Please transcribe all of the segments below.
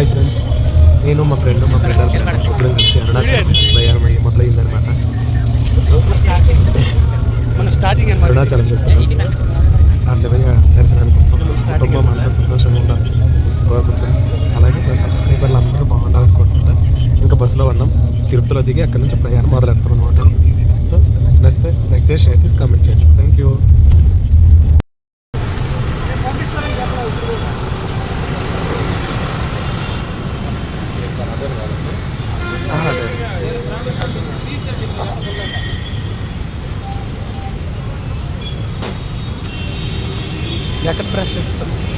Hi friends నేను మా friend మా ఫ్రెండ్ ఇప్పుడు కలిసి అరుణాచలం ప్రయాణం అయ్యి మొదలైందనమాట సో మన స్టార్టింగ్ అరుణాచలం చెప్తాను ఆ శివయ్య దర్శనానికి కోసం కుటుంబం అంతా సంతోషంగా ఉండాలి. కోరుకుంటున్నాను. అలాగే నా సబ్స్క్రైబర్లు అందరూ బాగుండాలని కోరుకుంటా ఇంకా బస్సులో ఉన్నాం. తిరుపతిలో దిగి అక్కడి నుంచి ప్రయాణం మొదలెడతాం అనమాట సో నచ్చితే లైక్ చేసి షేర్ చేసి కామెంట్ చేయండి. థ్యాంక్ యూ ఎక్కడ బ్రష్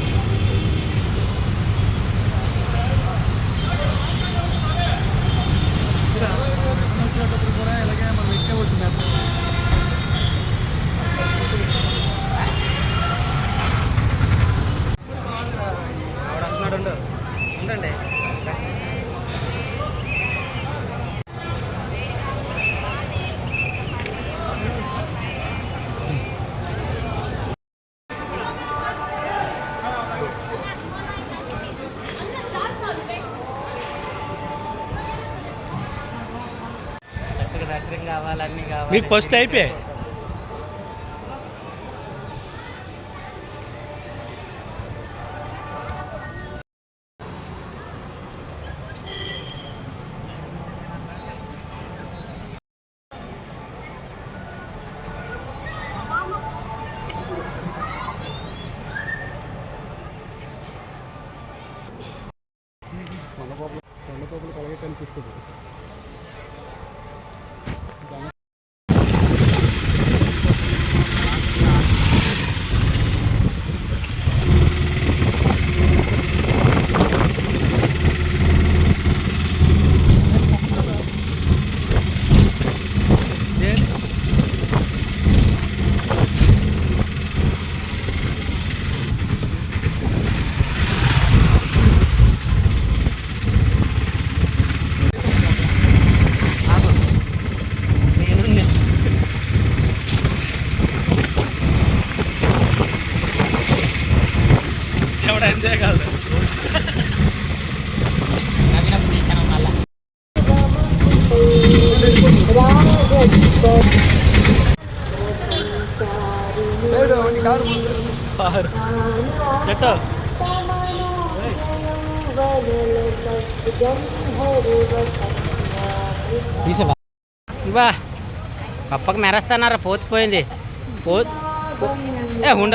కావాలన్నీ కావాలి మీకు ఫస్ట్ అయిపోయాయి? ఎవడ కాదు నవ్వినప్పుడు తీసాను ఇవా పప్పకు మెరస్తానారా పోతిపోయింది పో- ఏ ఉండ.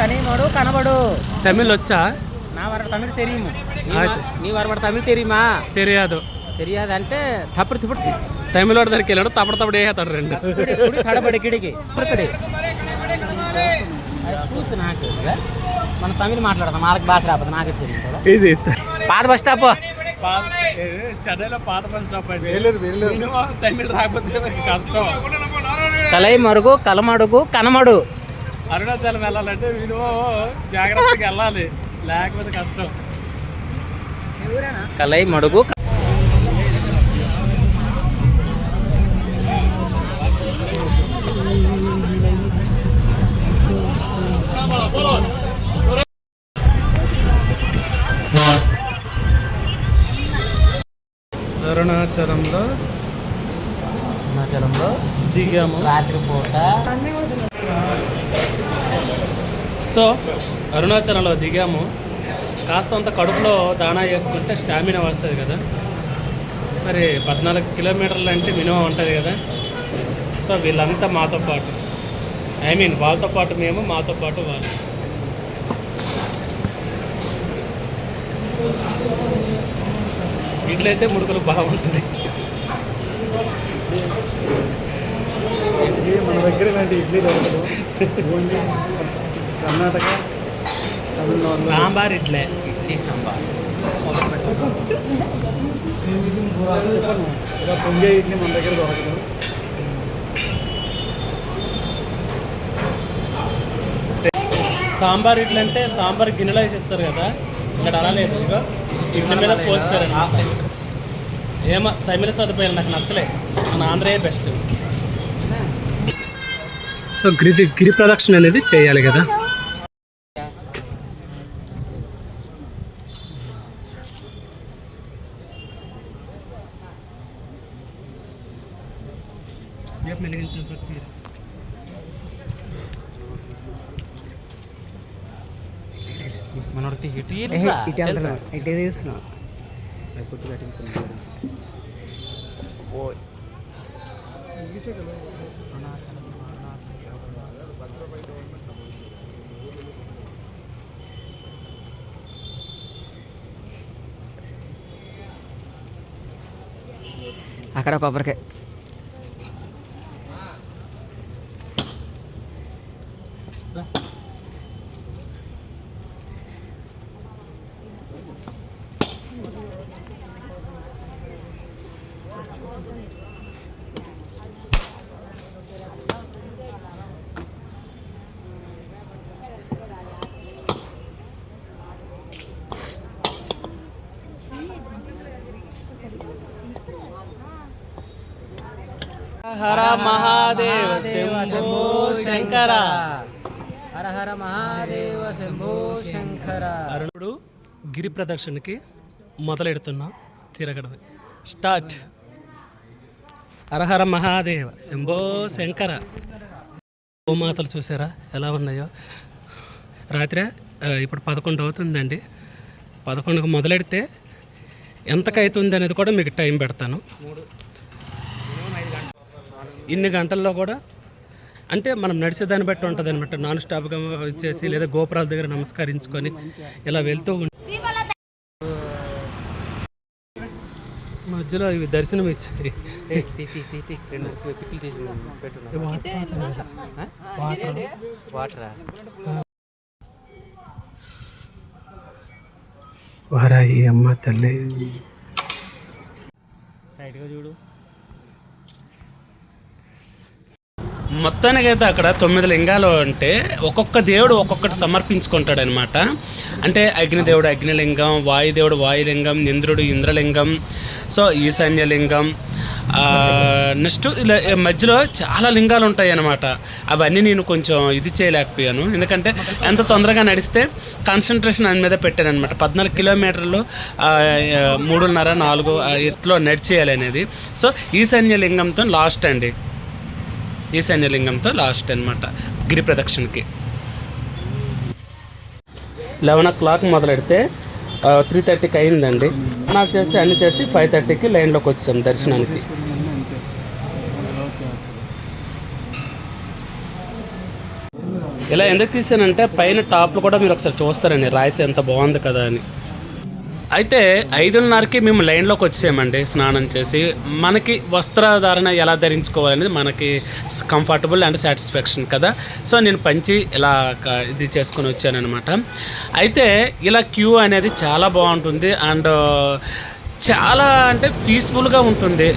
கனிமோடு కనబడు. தமிழ் வச்சா நான் வர தமிழ் தெரியுமா நீ வரபட தமிழ் தெரியுமா தெரியாது தெரியாது అంటే తప్పుడు తప్పుడు తమిళోడి దగ్గరికి వెళ్ళాడు తప్పుడు తప్పుడు వేస్తాడు రెండు. తడబడి కిడికి. నాకు మన తమిళ మాట్లాడదాం వాళ్ళకి భాష రాకపోతే నాకు తెలియదు ఇది పాత బస్ స్టాప్. చెన్నైలో పాత బస్ స్టాప్ తమిళ రాకపోతే కష్టం. కలై మరుగు కలమడుగు కనమడు. అరుణాచలం వెళ్ళాలంటే మినిమం జాగ్రత్తగా వెళ్ళాలి. లేకపోతే కష్టం. కలై మడుగు. అరుణాచలంలో హిమాచలంలో దిగాము. రాత్రిపూట. సో అరుణాచలంలో దిగాము. కాస్త అంత కడుపులో దానా చేసుకుంటే స్టామినా వస్తుంది కదా. మరి పద్నాలుగు కిలోమీటర్లు అంటే మినిమం ఉంటుంది కదా. సో వీళ్ళంతా మాతో పాటు. ఐ మీన్ వాళ్ళతో పాటు మేము మాతో పాటు వాళ్ళు. ఇట్లయితే ముడుకులు బాగుంటుంది మన దగ్గర ఇలాంటి ఇడ్లీ దొరకదు. ఓన్లీ కర్ణాటక తమిళనాడు సాంబార్ ఇడ్లే. ఇడ్లీ సాంబార్. ఇలా పొంగే ఇడ్లీ మన దగ్గర దొరకదు. సాంబార్ ఇడ్లీ అంటే సాంబార్ గిన్నెలో వేసేస్తారు కదా? ఇక్కడ అలా లేదు. ఇదిగో ఇడ్లీ మీద పోస్తారండి ఏమో తమిళ సదుపాయాలు నాకు నచ్చలే. మన ఆంధ్రయే బెస్ట్. సో గిరి గిరి ప్రదక్షిణ అనేది చేయాలి కదా. మనోడికి ఇటు ఇటు తీస్తున్నాం అక్కడ కొబ్బరికాయ. హర మహాదేవ శంభో శంకర. హర హర మహాదేవ శంభో శంకర. అరుణుడు గిరి ప్రదక్షిణకి మొదలెడుతున్నాం తిరగడం స్టార్ట్. హరహర మహాదేవ శంభో శంకర. గోమాతలు చూసారా? ఎలా ఉన్నాయో? రాత్రి ఇప్పుడు పదకొండు అవుతుందండి. పదకొండుకు మొదలెడితే ఎంతకైతుంది అనేది కూడా మీకు టైం పెడతాను. ఇన్ని గంటల్లో కూడా? అంటే మనం నడిచేదాన్ని బట్టి ఉంటుంది అనమాట నాన్ స్టాప్గా వచ్చేసి లేదా గోపురాల దగ్గర నమస్కరించుకొని ఇలా వెళ్తూ మధ్యలో ఇవి దర్శనం ఇచ్చాయి. వారాయి అమ్మ తల్లి. సైడ్గా చూడు. మొత్తానికైతే అక్కడ తొమ్మిది లింగాలు అంటే ఒక్కొక్క దేవుడు ఒక్కొక్కటి సమర్పించుకుంటాడు అనమాట అంటే అగ్నిదేవుడు అగ్నిలింగం వాయుదేవుడు వాయులింగం ఇంద్రుడు ఇంద్రలింగం సో ఈశాన్యలింగం నెక్స్ట్ ఇలా ఈ మధ్యలో చాలా లింగాలు ఉంటాయి అన్నమాట అవన్నీ నేను కొంచెం ఇది చేయలేకపోయాను. ఎందుకంటే ఎంత తొందరగా నడిస్తే కాన్సన్ట్రేషన్ దాని మీద పెట్టాను అనమాట పద్నాలుగు కిలోమీటర్లు మూడున్నర నాలుగు ఆ, ఇట్లో నడిచేయాలి అనేది సో ఈశాన్య లింగంతో లాస్ట్ అండి. ఈశాన్యలింగంతో లాస్ట్ అనమాట గిరి ప్రదక్షిణకి. లెవెన్ ఓ క్లాక్ మొదలెడితే త్రీ థర్టీకి అయిందండి. నాకు చేసి అన్ని చేసి ఫైవ్ థర్టీకి లైన్లోకి వచ్చాం దర్శనానికి. ఇలా ఎందుకు తీసానంటే పైన టాప్లు కూడా మీరు ఒకసారి చూస్తారండి రాయితీ ఎంత బాగుంది కదా అని. అయితే ఐదున్నరకి మేము లైన్లోకి వచ్చామండి స్నానం చేసి. మనకి వస్త్రధారణ ఎలా ధరించుకోవాలనేది మనకి కంఫర్టబుల్ అండ్ సాటిస్ఫాక్షన్ కదా. సో నేను పంచి ఇలా ఇది చేసుకొని వచ్చానమాట అయితే ఇలా క్యూ అనేది చాలా బాగుంటుంది. అండ్ చాలా అంటే పీస్ఫుల్గా ఉంటుంది.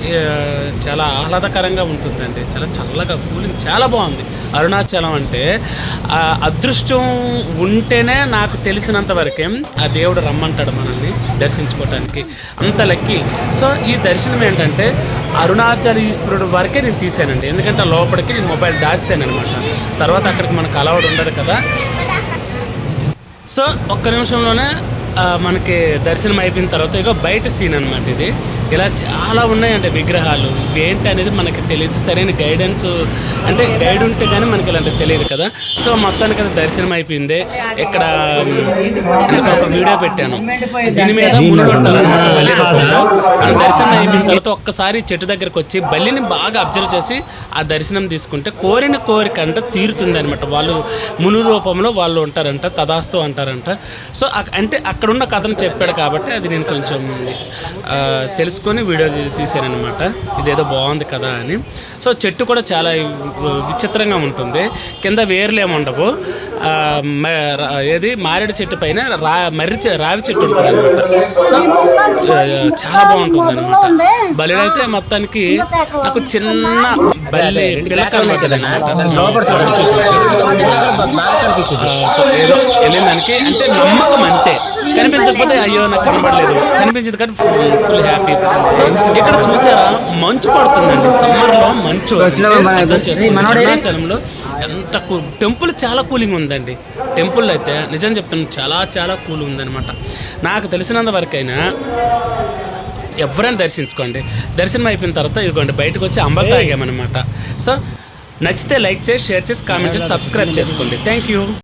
చాలా ఆహ్లాదకరంగా ఉంటుందండి. చాలా చల్లగా కూలింగ్ చాలా బాగుంది. అరుణాచలం అంటే అదృష్టం ఉంటేనే నాకు తెలిసినంత వరకే ఆ దేవుడు రమ్మంటాడు మనల్ని దర్శించుకోవటానికి. అంత లక్కీ. సో ఈ దర్శనం ఏంటంటే అరుణాచల ఈశ్వరుడు వరకే నేను తీసానండి ఎందుకంటే లోపలికి నేను మొబైల్ దాచాను తర్వాత అక్కడికి మనకు అలవాటు ఉండదు కదా. సో ఒక్క నిమిషంలోనే మనకి దర్శనం అయిపోయిన తర్వాత ఇక బయట సీన్ అనమాట ఇది. ఇలా చాలా ఉన్నాయంటే విగ్రహాలు. ఏంటి అనేది మనకి తెలియదు సరైన గైడెన్స్ అంటే గైడ్ ఉంటే కానీ మనకి ఇలాంటి తెలియదు కదా. సో మొత్తానికి అది దర్శనం అయిపోయింది. ఇక్కడ ఒక వీడియో పెట్టాను. దీని మీద దర్శనం అయిపోయిన తర్వాత ఒక్కసారి చెట్టు దగ్గరకు వచ్చి బల్లిని బాగా అబ్జర్వ్ చేసి ఆ దర్శనం తీసుకుంటే కోరిన కోరిక అంటే తీరుతుంది అనమాట వాళ్ళు మును రూపంలో వాళ్ళు ఉంటారంట తదాస్తు అంటారంట. సో అంటే అక్కడున్న కథను చెప్పాడు కాబట్టి అది నేను కొంచెం తెలుసుకున్నాను. చూసుకొని వీడియో తీసాను అనమాట ఇదేదో బాగుంది కదా అని. సో చెట్టు కూడా చాలా విచిత్రంగా ఉంటుంది. కింద వేర్లు ఉండవు. ఏది? మారేడు చెట్టు పైన రా మర్రి రావి చెట్టు ఉంటుంది అనమాట సో చాలా బాగుంటుంది అనమాట అయితే మొత్తానికి నాకు చిన్న బల్లి పిల్లక సో ఏదో వెళ్ళిందానికి అంటే నమ్మకం అంతే. కనిపించకపోతే అయ్యో నాకు కనబడలేదు. కనిపించింది కానీ ఫుల్ ఫుల్ హ్యాపీ. సో ఇక్కడ చూసారా మంచు పడుతుందండి. సమ్మర్లో మంచు అర్థం. అరుణాచలంలో ఎంత కూల్ టెంపుల్ చాలా కూలింగ్ ఉందండి. టెంపుల్ అయితే నిజం చెప్తున్నాను చాలా చాలా కూల్ ఉందన్నమాట. నాకు తెలిసినంత వరకైనా ఎవరైనా దర్శించుకోండి. దర్శనం అయిపోయిన తర్వాత ఇదిగోండి బయటకు వచ్చి అంబలు తాగామన్నమాట. సో నచ్చితే లైక్ చేసి షేర్ చేసి కామెంట్ చేసి సబ్స్క్రైబ్ చేసుకోండి. Thank you